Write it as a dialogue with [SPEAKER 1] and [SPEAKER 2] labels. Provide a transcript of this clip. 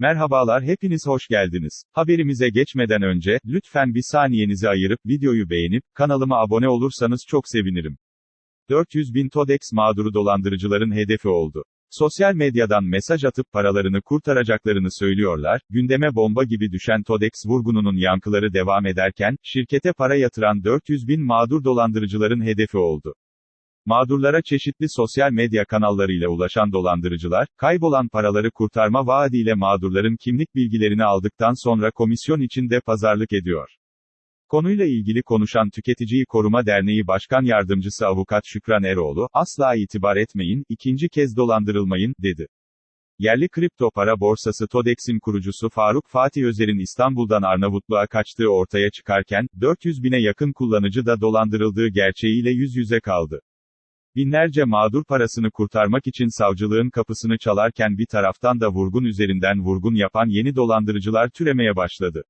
[SPEAKER 1] Merhabalar hepiniz hoş geldiniz. Haberimize geçmeden önce, lütfen bir saniyenizi ayırıp videoyu beğenip, kanalıma abone olursanız çok sevinirim. 400 bin TODEX mağduru dolandırıcıların hedefi oldu. Sosyal medyadan mesaj atıp paralarını kurtaracaklarını söylüyorlar, gündeme bomba gibi düşen TODEX vurgununun yankıları devam ederken, şirkete para yatıran 400 bin mağdur dolandırıcıların hedefi oldu. Mağdurlara çeşitli sosyal medya kanallarıyla ulaşan dolandırıcılar, kaybolan paraları kurtarma vaadiyle mağdurların kimlik bilgilerini aldıktan sonra komisyon içinde pazarlık ediyor. Konuyla ilgili konuşan Tüketiciyi Koruma Derneği Başkan Yardımcısı Avukat Şükran Eroğlu, asla itibar etmeyin, ikinci kez dolandırılmayın, dedi. Yerli kripto para borsası TODEX'in kurucusu Faruk Fatih Özer'in İstanbul'dan Arnavutluğa kaçtığı ortaya çıkarken, 400 bine yakın kullanıcı da dolandırıldığı gerçeğiyle yüz yüze kaldı. Binlerce mağdur parasını kurtarmak için savcılığın kapısını çalarken bir taraftan da vurgun üzerinden vurgun yapan yeni dolandırıcılar türemeye başladı.